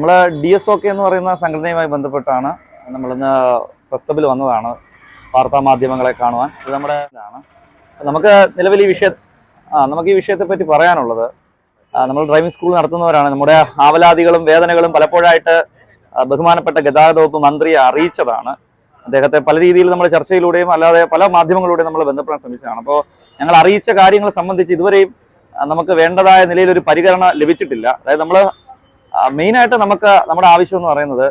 നമ്മൾ D S O K എന്ന് പറയുന്ന സംഘടനയുമായി ബന്ധപ്പെട്ടാണ് നമ്മളിന്ന് പ്രസ്തബിൽ വന്നതാണ് വാർത്താ മാധ്യമങ്ങളെ കാണുവാൻ. ഇത് നമ്മുടെ ഇതാണ്. നമുക്ക് നിലവിൽ ഈ വിഷയ ആ നമുക്ക് ഈ വിഷയത്തെ പറ്റി പറയാനുള്ളത് നമ്മൾ ഡ്രൈവിംഗ് സ്കൂൾ നടത്തുന്നവരാണ്. നമ്മുടെ ആവലാതികളും വേദനകളും പലപ്പോഴായിട്ട് ബഹുമാനപ്പെട്ട ഗതാഗത വകുപ്പ് മന്ത്രിയെ അറിയിച്ചതാണ്. അദ്ദേഹത്തെ പല രീതിയിൽ നമ്മൾ ചർച്ചയിലൂടെയും അല്ലാതെ പല മാധ്യമങ്ങളിലൂടെയും നമ്മൾ ബന്ധപ്പെടാൻ ശ്രമിച്ചതാണ്. അപ്പോൾ ഞങ്ങൾ അറിയിച്ച കാര്യങ്ങൾ സംബന്ധിച്ച് ഇതുവരെയും നമുക്ക് വേണ്ടതായ നിലയിൽ ഒരു പരിഗണന ലഭിച്ചിട്ടില്ല. അതായത് നമ്മൾ മെയിനായിട്ട് നമുക്ക് നമ്മുടെ ആവശ്യം എന്ന് പറയുന്നത്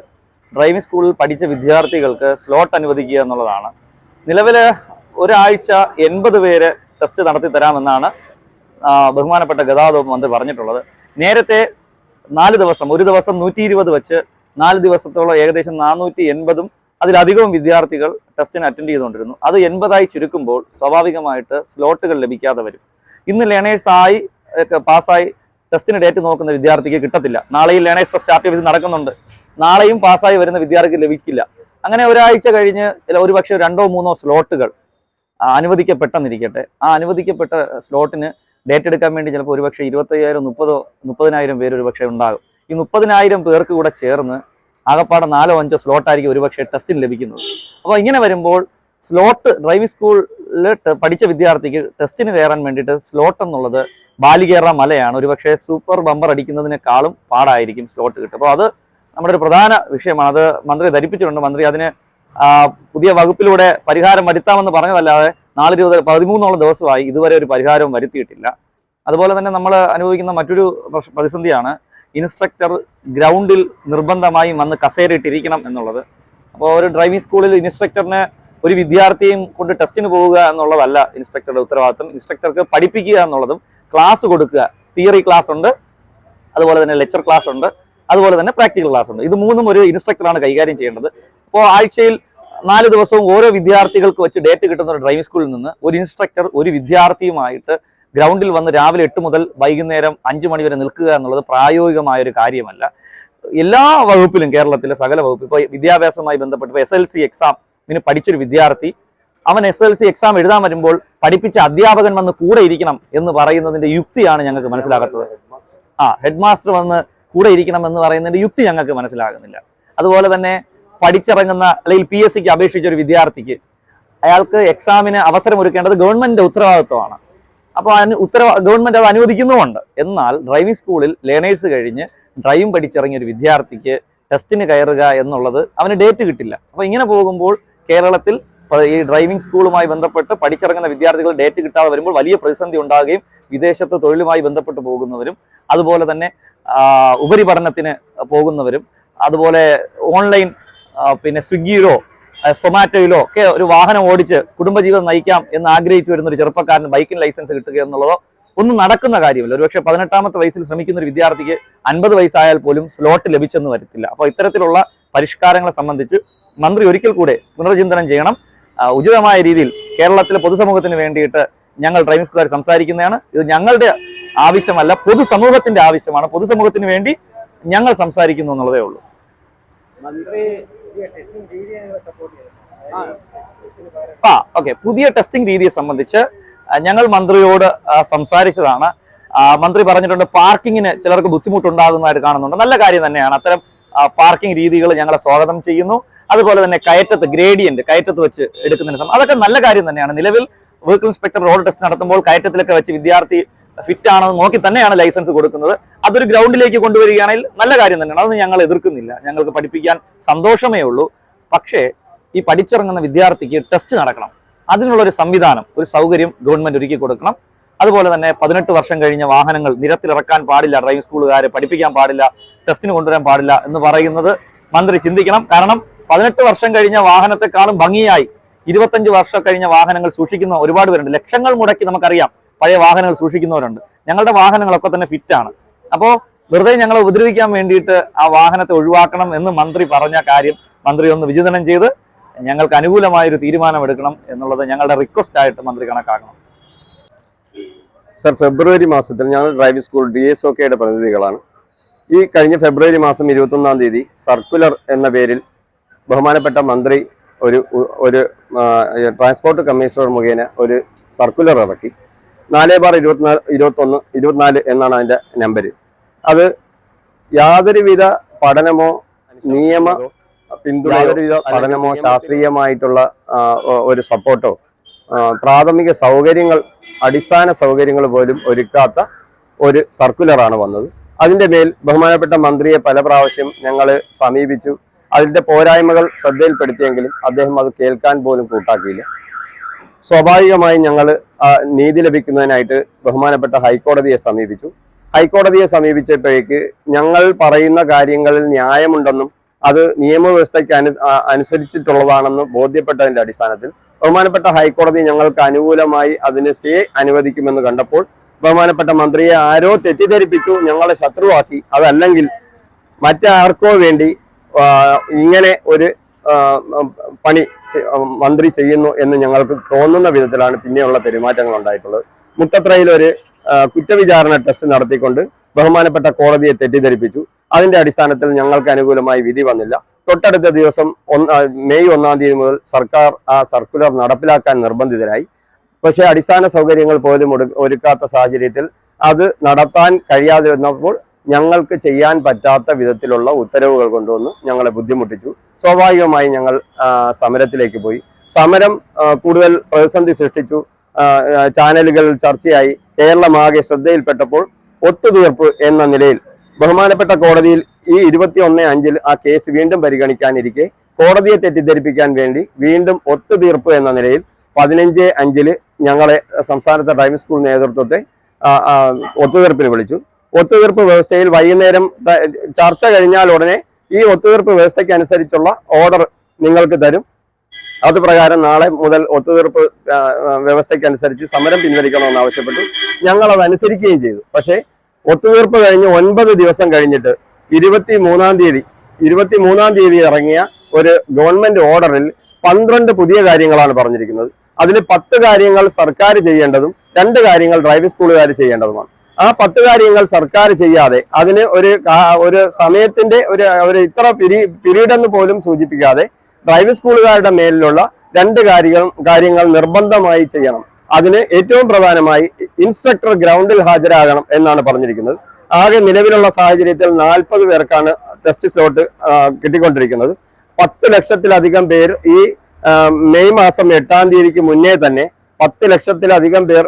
ഡ്രൈവിംഗ് സ്കൂളിൽ പഠിച്ച വിദ്യാർത്ഥികൾക്ക് സ്ലോട്ട് അനുവദിക്കുക എന്നുള്ളതാണ്. നിലവിൽ ഒരാഴ്ച എൺപത് പേര് ടെസ്റ്റ് നടത്തി തരാമെന്നാണ് ബഹുമാനപ്പെട്ട ഗതാഗത മന്ത്രി പറഞ്ഞിട്ടുള്ളത്. നേരത്തെ നാല് ദിവസം ഒരു ദിവസം നൂറ്റി ഇരുപത് വെച്ച് നാല് ദിവസത്തോളം ഏകദേശം നാനൂറ്റി എൺപതും അതിലധികവും വിദ്യാർത്ഥികൾ ടെസ്റ്റിന് അറ്റൻഡ് ചെയ്തുകൊണ്ടിരുന്നു. അത് എൺപതായി ചുരുക്കുമ്പോൾ സ്വാഭാവികമായിട്ട് സ്ലോട്ടുകൾ ലഭിക്കാതെ വരും. ഇന്ന് ലേണേഴ്സായി പാസ്സായി ടെസ്റ്റിന് ഡേറ്റ് നോക്കുന്ന വിദ്യാർത്ഥിക്ക് കിട്ടത്തില്ല. നാളെയും ലേണേഴ്സ് ടെസ്റ്റ് ആർ ടി ഓഫീസിൽ നടക്കുന്നുണ്ട്. നാളെയും പാസ്സായി വരുന്ന വിദ്യാർത്ഥിക്ക് ലഭിക്കില്ല. അങ്ങനെ ഒരാഴ്ച കഴിഞ്ഞ് ഒരു ഒരുപക്ഷെ രണ്ടോ മൂന്നോ സ്ലോട്ടുകൾ അനുവദിക്കപ്പെട്ടെന്നിരിക്കട്ടെ. ആ അനുവദിക്കപ്പെട്ട സ്ലോട്ടിന് ഡേറ്റ് എടുക്കാൻ വേണ്ടി ചിലപ്പോൾ ഒരുപക്ഷെ ഇരുപത്തയ്യായിരം മുപ്പതോ മുപ്പതിനായിരം പേര് ഒരുപക്ഷെ ഉണ്ടാകും. ഈ മുപ്പതിനായിരം പേർക്ക് കൂടെ ചേർന്ന് ആകപ്പാടെ നാലോ അഞ്ചോ സ്ലോട്ടായിരിക്കും ഒരുപക്ഷെ ടെസ്റ്റിന് ലഭിക്കുന്നത്. അപ്പോൾ ഇങ്ങനെ വരുമ്പോൾ സ്ലോട്ട് ഡ്രൈവിംഗ് സ്കൂളിൽ പഠിച്ച വിദ്യാർത്ഥിക്ക് ടെസ്റ്റിന് കയറാൻ വേണ്ടിയിട്ട് സ്ലോട്ട് എന്നുള്ളത് ബാലികേറ മലയാണ്. ഒരുപക്ഷെ സൂപ്പർ ബമ്പർ അടിക്കുന്നതിനേക്കാളും പാടായിരിക്കും സ്ലോട്ട് കിട്ടും അപ്പോൾ അത് നമ്മുടെ ഒരു പ്രധാന വിഷയമാണ്. അത് മന്ത്രി ധരിപ്പിച്ചിട്ടുണ്ട്. മന്ത്രി അതിന് പുതിയ വകുപ്പിലൂടെ പരിഹാരം വരുത്താമെന്ന് പറഞ്ഞതല്ലാതെ നാല് ഇരുപത് പതിമൂന്നോളം ദിവസമായി ഇതുവരെ ഒരു പരിഹാരവും വരുത്തിയിട്ടില്ല. അതുപോലെ തന്നെ നമ്മൾ അനുഭവിക്കുന്ന മറ്റൊരു പ്രതിസന്ധിയാണ് ഇൻസ്ട്രക്ടർ ഗ്രൗണ്ടിൽ നിർബന്ധമായും വന്ന് കസേരയിട്ടിരിക്കണം എന്നുള്ളത്. അപ്പോൾ ഒരു ഡ്രൈവിംഗ് സ്കൂളിൽ ഇൻസ്ട്രക്ടറിന് ഒരു വിദ്യാർത്ഥിയും കൊണ്ട് ടെസ്റ്റിന് പോവുക എന്നുള്ളതല്ല ഇൻസ്ട്രക്ടറുടെ ഉത്തരവാദിത്വം ഇൻസ്ട്രക്ടർക്ക് പഠിപ്പിക്കുക എന്നുള്ളതും ക്ലാസ് കൊടുക്കുക. തിയറി ക്ലാസ് ഉണ്ട്. അതുപോലെ തന്നെ ലെക്ചർ ക്ലാസ് ഉണ്ട്. അതുപോലെ തന്നെ പ്രാക്ടിക്കൽ ക്ലാസ് ഉണ്ട്. ഇത് മൂന്നും ഒരു ഇൻസ്ട്രക്ടറാണ് കൈകാര്യം ചെയ്യേണ്ടത്. അപ്പോൾ ആഴ്ചയിൽ നാല് ദിവസവും ഓരോ വിദ്യാർത്ഥികൾക്ക് വെച്ച് ഡേറ്റ് കിട്ടുന്ന ഒരു ഡ്രൈവിംഗ് സ്കൂളിൽ നിന്ന് ഒരു ഇൻസ്ട്രക്ടർ ഒരു വിദ്യാർത്ഥിയുമായിട്ട് ഗ്രൗണ്ടിൽ വന്ന് രാവിലെ എട്ട് മുതൽ വൈകുന്നേരം അഞ്ച് മണി വരെ നിൽക്കുക എന്നുള്ളത് പ്രായോഗികമായ ഒരു കാര്യമല്ല. എല്ലാ വകുപ്പിലും കേരളത്തിലെ സകല വകുപ്പ് ഇപ്പോൾ വിദ്യാഭ്യാസവുമായി ബന്ധപ്പെട്ട് ഇപ്പോൾ എസ് എൽ സി എക്സാം ഇനി പഠിച്ചൊരു വിദ്യാർത്ഥി അവൻ എസ് എൽ സി എക്സാം എഴുതാൻ വരുമ്പോൾ പഠിപ്പിച്ച അധ്യാപകൻ വന്ന് കൂടെ ഇരിക്കണം എന്ന് പറയുന്നതിന്റെ യുക്തിയാണ് ഞങ്ങൾക്ക് മനസ്സിലാകാത്തത്. ആ ഹെഡ് മാസ്റ്റർ വന്ന് കൂടെ ഇരിക്കണം എന്ന് പറയുന്നതിന്റെ യുക്തി ഞങ്ങൾക്ക് മനസ്സിലാകുന്നില്ല. അതുപോലെ തന്നെ പഠിച്ചിറങ്ങുന്ന അല്ലെങ്കിൽ പി എസ് സിക്ക് അപേക്ഷിച്ച ഒരു വിദ്യാർത്ഥിക്ക് അയാൾക്ക് എക്സാമിന് അവസരം ഒരുക്കേണ്ടത് ഗവൺമെന്റിന്റെ ഉത്തരവാദിത്വമാണ്. അപ്പോൾ അതിന് ഉത്തരവ ഗവൺമെന്റ് അത് അനുവദിക്കുന്നുമുണ്ട്. എന്നാൽ ഡ്രൈവിംഗ് സ്കൂളിൽ ലേണേഴ്സ് കഴിഞ്ഞ് ഡ്രൈവിംഗ് പഠിച്ചിറങ്ങിയ ഒരു വിദ്യാർത്ഥിക്ക് ടെസ്റ്റിന് കയറുക എന്നുള്ളത് അവന് ഡേറ്റ് കിട്ടില്ല. അപ്പോൾ ഇങ്ങനെ പോകുമ്പോൾ കേരളത്തിൽ ഈ ഡ്രൈവിംഗ് സ്കൂളുമായി ബന്ധപ്പെട്ട് പഠിച്ചിറങ്ങുന്ന വിദ്യാർത്ഥികൾ ഡേറ്റ് കിട്ടാതെ വരുമ്പോൾ വലിയ പ്രതിസന്ധി ഉണ്ടാകുകയും വിദേശത്ത് തൊഴിലുമായി ബന്ധപ്പെട്ട് പോകുന്നവരും അതുപോലെ തന്നെ ഉപരിപഠനത്തിന് പോകുന്നവരും അതുപോലെ ഓൺലൈൻ പിന്നെ സ്വിഗ്ഗിയിലോ സൊമാറ്റോയിലോ ഒക്കെ ഒരു വാഹനം ഓടിച്ച് കുടുംബജീവിതം നയിക്കാം എന്ന് ആഗ്രഹിച്ചു വരുന്ന ഒരു ചെറുപ്പക്കാരന് ബൈക്കിന് ലൈസൻസ് കിട്ടുക എന്നുള്ളതോ ഒന്നും നടക്കുന്ന കാര്യമല്ല. ഒരുപക്ഷെ പതിനെട്ടാമത്തെ വയസ്സിൽ ശ്രമിക്കുന്ന ഒരു വിദ്യാർത്ഥിക്ക് അൻപത് വയസ്സായാൽ പോലും സ്ലോട്ട് ലഭിച്ചെന്ന് വരത്തില്ല. അപ്പോൾ ഇത്തരത്തിലുള്ള പരിഷ്കാരങ്ങളെ സംബന്ധിച്ച് മന്ത്രി ഒരിക്കൽ കൂടെ പുനർചിന്തനം ചെയ്യണം. ഉചിതമായ രീതിയിൽ കേരളത്തിലെ പൊതുസമൂഹത്തിന് വേണ്ടിയിട്ട് ഞങ്ങൾ ഡ്രൈവിംഗ് സ്കൂളുകാർ സംസാരിക്കുന്നതാണ്. ഇത് ഞങ്ങളുടെ ആവശ്യമല്ല പൊതുസമൂഹത്തിന്റെ ആവശ്യമാണ്. പൊതുസമൂഹത്തിന് വേണ്ടി ഞങ്ങൾ സംസാരിക്കുന്നു എന്നുള്ളതേ ഉള്ളൂ. പുതിയ ടെസ്റ്റിംഗ് രീതിയെ സപ്പോർട്ട് ചെയ്തു ആ ഓക്കെ പുതിയ ടെസ്റ്റിംഗ് രീതിയെ സംബന്ധിച്ച് ഞങ്ങൾ മന്ത്രിയോട് സംസാരിച്ചതാണ്. മന്ത്രി പറഞ്ഞിട്ടുണ്ട് പാർക്കിങ്ങിന് ചിലർക്ക് ബുദ്ധിമുട്ടുണ്ടാകുന്നതായിട്ട് കാണുന്നുണ്ട്. നല്ല കാര്യം തന്നെയാണ്. അത്തരം പാർക്കിംഗ് രീതികൾ ഞങ്ങളെ സ്വാഗതം ചെയ്യുന്നു. അതുപോലെ തന്നെ കയറ്റത്ത് ഗ്രേഡിയന്റ് കയറ്റത്ത് വെച്ച് എടുക്കുന്നതിന് സമയം അതൊക്കെ നല്ല കാര്യം തന്നെയാണ്. നിലവിൽ വെഹിക്കിൾ ഇൻസ്പെക്ടർ റോഡ് ടെസ്റ്റ് നടത്തുമ്പോൾ കയറ്റത്തിലൊക്കെ വെച്ച് വിദ്യാർത്ഥി ഫിറ്റ് ആണെന്ന് നോക്കി തന്നെയാണ് ലൈസൻസ് കൊടുക്കുന്നത്. അതൊരു ഗ്രൗണ്ടിലേക്ക് കൊണ്ടുവരികയാണെങ്കിൽ നല്ല കാര്യം തന്നെയാണ്. അതൊന്നും ഞങ്ങൾ എതിർക്കുന്നില്ല. ഞങ്ങൾക്ക് പഠിപ്പിക്കാൻ സന്തോഷമേ ഉള്ളൂ. പക്ഷേ ഈ പഠിച്ചിറങ്ങുന്ന വിദ്യാർത്ഥിക്ക് ടെസ്റ്റ് നടക്കണം. അതിനുള്ള ഒരു സംവിധാനം ഒരു സൗകര്യം ഗവൺമെന്റ് ഒരുക്കി കൊടുക്കണം. അതുപോലെ തന്നെ പതിനെട്ട് വർഷം കഴിഞ്ഞ വാഹനങ്ങൾ നിരത്തിലിറക്കാൻ പാടില്ല. ഡ്രൈവിംഗ് സ്കൂളുകാരെ പഠിപ്പിക്കാൻ പാടില്ല. ടെസ്റ്റിന് കൊണ്ടുവരാൻ പാടില്ല എന്ന് പറയുന്നത് മന്ത്രി ചിന്തിക്കണം. കാരണം പതിനെട്ട് വർഷം കഴിഞ്ഞ വാഹനത്തെക്കാളും ഭംഗിയായി ഇരുപത്തഞ്ച് വർഷം കഴിഞ്ഞ വാഹനങ്ങൾ സൂക്ഷിക്കുന്ന ഒരുപാട് പേരുണ്ട്. ലക്ഷങ്ങൾ മുടക്കി നമുക്കറിയാം പഴയ വാഹനങ്ങൾ സൂക്ഷിക്കുന്നവരുണ്ട്. ഞങ്ങളുടെ വാഹനങ്ങളൊക്കെ തന്നെ ഫിറ്റാണ് അപ്പോൾ വെറുതെ ഞങ്ങളെ ഉപദ്രവിക്കാൻ വേണ്ടിയിട്ട് ആ വാഹനത്തെ ഒഴിവാക്കണം എന്ന് മന്ത്രി പറഞ്ഞ കാര്യം മന്ത്രി ഒന്ന് വിചിന്തനം ചെയ്ത് ഞങ്ങൾക്ക് അനുകൂലമായൊരു തീരുമാനം എടുക്കണം എന്നുള്ളത് ഞങ്ങളുടെ റിക്വസ്റ്റ് ആയിട്ട് മന്ത്രി കണക്കാക്കണം. സർ ഫെബ്രുവരി മാസത്തിൽ ഞങ്ങൾ driving school D S O കെയുടെ പ്രതിനിധികളാണ്. ഈ കഴിഞ്ഞ ഫെബ്രുവരി മാസം ഇരുപത്തൊന്നാം തീയതി സർക്കുലർ എന്ന പേരിൽ ബഹുമാനപ്പെട്ട മന്ത്രി ഒരു ഒരു ട്രാൻസ്പോർട്ട് കമ്മീഷണർ മുഖേന ഒരു സർക്കുലർ ഇറക്കി. നാല് ബാർ ഇരുപത്തിനാല് ഇരുപത്തൊന്ന് ഇരുപത്തിനാല് എന്നാണ് അതിന്റെ നമ്പർ അത് യാതൊരുവിധ പഠനമോ നിയമ യാതൊരുവിധ പഠനമോ ശാസ്ത്രീയമായിട്ടുള്ള ഒരു സപ്പോർട്ടോ പ്രാഥമിക സൗകര്യങ്ങൾ അടിസ്ഥാന സൗകര്യങ്ങൾ പോലും ഒരുക്കാത്ത ഒരു സർക്കുലറാണ് വന്നത്. അതിന്റെ മേൽ ബഹുമാനപ്പെട്ട മന്ത്രിയെ പല പ്രാവശ്യം ഞങ്ങൾ സമീപിച്ചു. അതിന്റെ പോരായ്മകൾ ശ്രദ്ധയിൽപ്പെടുത്തിയെങ്കിലും അദ്ദേഹം അത് കേൾക്കാൻ പോലും കൂട്ടാക്കിയില്ല. സ്വാഭാവികമായി ഞങ്ങൾ നീതി ലഭിക്കുന്നതിനായിട്ട് ബഹുമാനപ്പെട്ട ഹൈക്കോടതിയെ സമീപിച്ചു. ഹൈക്കോടതിയെ സമീപിച്ചപ്പോഴേക്ക് ഞങ്ങൾ പറയുന്ന കാര്യങ്ങളിൽ ന്യായമുണ്ടെന്നും അത് നിയമവ്യവസ്ഥയ്ക്ക് അനു അനുസരിച്ചിട്ടുള്ളതാണെന്നും ബോധ്യപ്പെട്ടതിന്റെ അടിസ്ഥാനത്തിൽ ബഹുമാനപ്പെട്ട ഹൈക്കോടതി ഞങ്ങൾക്ക് അനുകൂലമായി അതിന് സ്റ്റേ അനുവദിക്കുമെന്ന് കണ്ടപ്പോൾ ബഹുമാനപ്പെട്ട മന്ത്രിയെ ആരോ തെറ്റിദ്ധരിപ്പിച്ചു ഞങ്ങളെ ശത്രുവാക്കി. അതല്ലെങ്കിൽ മറ്റാർക്കോ വേണ്ടി ഇങ്ങനെ ഒരു പണി മന്ത്രി ചെയ്യുന്നു എന്ന് ഞങ്ങൾക്ക് തോന്നുന്ന വിധത്തിലാണ് പിന്നെയുള്ള പെരുമാറ്റങ്ങൾ ഉണ്ടായിട്ടുള്ളത്. മുട്ടത്രയിൽ ഒരു കുറ്റവിചാരണ ടെസ്റ്റ് നടത്തിക്കൊണ്ട് ബഹുമാനപ്പെട്ട കോടതിയെ തെറ്റിദ്ധരിപ്പിച്ചു. അതിന്റെ അടിസ്ഥാനത്തിൽ ഞങ്ങൾക്ക് അനുകൂലമായി വിധി വന്നില്ല. തൊട്ടടുത്ത ദിവസം ഒന്ന് മെയ് ഒന്നാം തീയതി മുതൽ സർക്കാർ ആ സർക്കുലർ നടപ്പിലാക്കാൻ നിർബന്ധിതരായി. പക്ഷേ അടിസ്ഥാന സൗകര്യങ്ങൾ പോലും ഒരുക്കാത്ത സാഹചര്യത്തിൽ അത് നടത്താൻ കഴിയാതിരുന്നപ്പോൾ ഞങ്ങൾക്ക് ചെയ്യാൻ പറ്റാത്ത വിധത്തിലുള്ള ഉത്തരവുകൾ കൊണ്ടുവന്ന് ഞങ്ങളെ ബുദ്ധിമുട്ടിച്ചു. സ്വാഭാവികമായി ഞങ്ങൾ സമരത്തിലേക്ക് പോയി. സമരം കൂടുതൽ പ്രതിസന്ധി സൃഷ്ടിച്ചു. ചാനലുകൾ ചർച്ചയായി. കേരളമാകെ ശ്രദ്ധയിൽപ്പെട്ടപ്പോൾ ഒത്തുതീർപ്പ് എന്ന നിലയിൽ ബഹുമാനപ്പെട്ട കോടതിയിൽ ഈ ഇരുപത്തി ഒന്ന് അഞ്ചിൽ ആ കേസ് വീണ്ടും പരിഗണിക്കാനിരിക്കെ കോടതിയെ തെറ്റിദ്ധരിപ്പിക്കാൻ വേണ്ടി വീണ്ടും ഒത്തുതീർപ്പ് എന്ന നിലയിൽ പതിനഞ്ച് അഞ്ചിൽ ഞങ്ങളെ സംസ്ഥാനത്തെ ഡ്രൈവിംഗ് സ്കൂൾ നേതൃത്വത്തെ ഒത്തുതീർപ്പിന് വിളിച്ചു. ഒത്തുതീർപ്പ് വ്യവസ്ഥയിൽ വൈകുന്നേരം ചർച്ച കഴിഞ്ഞാൽ ഉടനെ ഈ ഒത്തുതീർപ്പ് വ്യവസ്ഥയ്ക്ക് അനുസരിച്ചുള്ള ഓർഡർ നിങ്ങൾക്ക് തരും. അത് പ്രകാരം നാളെ മുതൽ ഒത്തുതീർപ്പ് ആ, ആ, വ്യവസ്ഥയ്ക്ക് അനുസരിച്ച് സമരം പിൻവലിക്കണമെന്ന് ആവശ്യപ്പെട്ടു. ഞങ്ങൾ അത് അനുസരിക്കുകയും ചെയ്തു. പക്ഷേ ഒത്തുതീർപ്പ് കഴിഞ്ഞ് ഒൻപത് ദിവസം കഴിഞ്ഞിട്ട് ഇരുപത്തി മൂന്നാം തീയതി ഇരുപത്തി മൂന്നാം തീയതി ഇറങ്ങിയ ഒരു ഗവൺമെന്റ് ഓർഡറിൽ പന്ത്രണ്ട് പുതിയ കാര്യങ്ങളാണ് പറഞ്ഞിരിക്കുന്നത്. അതിൽ പത്ത് കാര്യങ്ങൾ സർക്കാർ ചെയ്യേണ്ടതും രണ്ട് കാര്യങ്ങൾ ഡ്രൈവിംഗ് സ്കൂളുകാർ ചെയ്യേണ്ടതുമാണ്. ആ പത്ത് കാര്യങ്ങൾ സർക്കാർ ചെയ്യാതെ അതിന് ഒരു ഒരു സമയത്തിന്റെ ഒരു ഒരു ഇത്ര പിരി പിരീഡ് എന്ന് പോലും സൂചിപ്പിക്കാതെ ഡ്രൈവിംഗ് സ്കൂളുകാരുടെ മേലിലുള്ള രണ്ട് കാര്യങ്ങൾ കാര്യങ്ങൾ നിർബന്ധമായി ചെയ്യണം. അതിന് ഏറ്റവും പ്രധാനമായി ഇൻസ്ട്രക്ടർ ഗ്രൗണ്ടിൽ ഹാജരാകണം എന്നാണ് പറഞ്ഞിരിക്കുന്നത്. ആകെ നിലവിലുള്ള സാഹചര്യത്തിൽ നാൽപ്പത് പേർക്കാണ് ടെസ്റ്റ് സ്ലോട്ട് കിട്ടിക്കൊണ്ടിരിക്കുന്നത്. പത്ത് ലക്ഷത്തിലധികം പേർ ഈ മെയ് മാസം എട്ടാം തീയതിക്ക് മുന്നേ തന്നെ പത്ത് ലക്ഷത്തിലധികം പേർ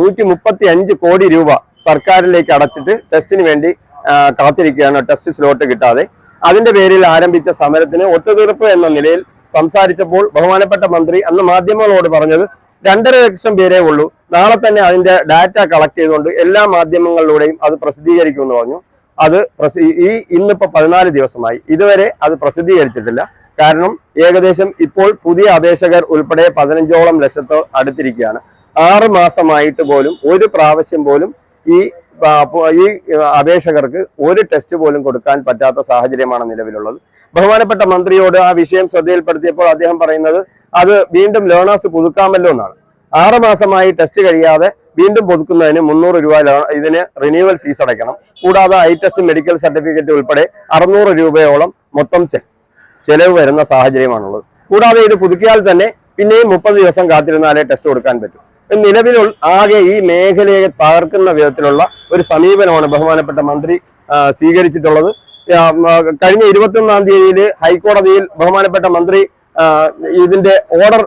നൂറ്റി മുപ്പത്തി അഞ്ച് കോടി രൂപ സർക്കാരിലേക്ക് അടച്ചിട്ട് ടെസ്റ്റിന് വേണ്ടി കാത്തിരിക്കുകയാണ്. ടെസ്റ്റ് സ്ലോട്ട് കിട്ടാതെ. അതിന്റെ പേരിൽ ആരംഭിച്ച സമരത്തിന് ഒത്തുതീർപ്പ് എന്ന നിലയിൽ സംസാരിച്ചപ്പോൾ ബഹുമാനപ്പെട്ട മന്ത്രി അന്ന് മാധ്യമങ്ങളോട് പറഞ്ഞത് രണ്ടര ലക്ഷം പേരേ ഉള്ളൂ. നാളെ തന്നെ അതിന്റെ ഡാറ്റ കളക്ട് ചെയ്തുകൊണ്ട് എല്ലാ മാധ്യമങ്ങളിലൂടെയും അത് പ്രസിദ്ധീകരിക്കുമെന്ന് പറഞ്ഞു. അത് ഈ ഇന്നിപ്പോ പതിനാല് ദിവസമായി. ഇതുവരെ അത് പ്രസിദ്ധീകരിച്ചിട്ടില്ല. കാരണം ഏകദേശം ഇപ്പോൾ പുതിയ അപേക്ഷകർ ഉൾപ്പെടെ പതിനഞ്ചോളം ലക്ഷത്തോ അടുത്തിരിക്കുകയാണ്. ആറ് മാസമായിട്ട് പോലും ഒരു പ്രാവശ്യം പോലും ഈ ഈ അപേക്ഷകർക്ക് ഒരു ടെസ്റ്റ് പോലും കൊടുക്കാൻ പറ്റാത്ത സാഹചര്യമാണ് നിലവിലുള്ളത്. ബഹുമാനപ്പെട്ട മന്ത്രിയോട് ആ വിഷയം ശ്രദ്ധയിൽപ്പെടുത്തിയപ്പോൾ അദ്ദേഹം പറയുന്നത് അത് വീണ്ടും ലേണേഴ്സ് പുതുക്കാമല്ലോ എന്നാണ്. ആറ് മാസമായി ടെസ്റ്റ് കഴിയാതെ വീണ്ടും പുതുക്കുന്നതിന് മുന്നൂറ് രൂപ ഇതിന് റിന്യൂവൽ ഫീസ് അടയ്ക്കണം. കൂടാതെ ഐ ടെസ്റ്റ് മെഡിക്കൽ സർട്ടിഫിക്കറ്റ് ഉൾപ്പെടെ അറുന്നൂറ് രൂപയോളം മൊത്തം ചെ- ചെലവ് വരുന്ന സാഹചര്യമാണുള്ളത്. കൂടാതെ ഇത് പുതുക്കിയാൽ തന്നെ പിന്നെയും മുപ്പത് ദിവസം കാത്തിരുന്നാലേ ടെസ്റ്റ് കൊടുക്കാൻ പറ്റും. നിലവിൽ ആകെ ഈ മേഖലയെ തകർക്കുന്ന വിധത്തിലുള്ള ഒരു സമീപനമാണ് ബഹുമാനപ്പെട്ട മന്ത്രി സ്വീകരിച്ചിട്ടുള്ളത്. കഴിഞ്ഞ ഇരുപത്തൊന്നാം തീയതിയിൽ ഹൈക്കോടതിയിൽ ബഹുമാനപ്പെട്ട മന്ത്രി ഇതിന്റെ ഓർഡർ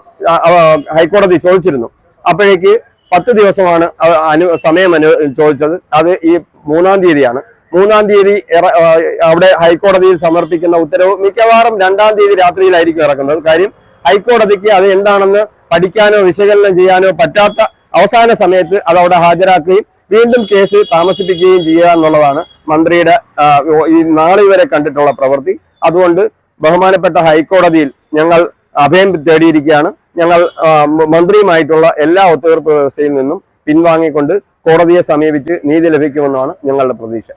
ഹൈക്കോടതി ചോദിച്ചിരുന്നു. അപ്പോഴേക്ക് പത്ത് ദിവസമാണ് സമയം അനു ചോദിച്ചത്. അത് ഈ മൂന്നാം തീയതിയാണ്. മൂന്നാം തീയതി അവിടെ ഹൈക്കോടതിയിൽ സമർപ്പിക്കുന്ന ഉത്തരവ് മിക്കവാറും രണ്ടാം തീയതി രാത്രിയിലായിരിക്കും ഇറക്കുന്നത്. കാര്യം ഹൈക്കോടതിക്ക് അത് എന്താണെന്ന് പഠിക്കാനോ വിശകലനം ചെയ്യാനോ പറ്റാത്ത അവസാന സമയത്ത് അത് അവിടെ ഹാജരാക്കുകയും വീണ്ടും കേസ് താമസിപ്പിക്കുകയും ചെയ്യുക എന്നുള്ളതാണ് മന്ത്രിയുടെ ഈ നാളെ വരെ കണ്ടിട്ടുള്ള പ്രവൃത്തി. അതുകൊണ്ട് ബഹുമാനപ്പെട്ട ഹൈക്കോടതിയിൽ ഞങ്ങൾ അഭയം തേടിയിരിക്കുകയാണ്. ഞങ്ങൾ മന്ത്രിയുമായിട്ടുള്ള എല്ലാ ഒത്തുതീർപ്പ് വ്യവസ്ഥയിൽ നിന്നും പിൻവാങ്ങിക്കൊണ്ട് കോടതിയെ സമീപിച്ച് നീതി ലഭിക്കുമെന്നാണ് ഞങ്ങളുടെ പ്രതീക്ഷ.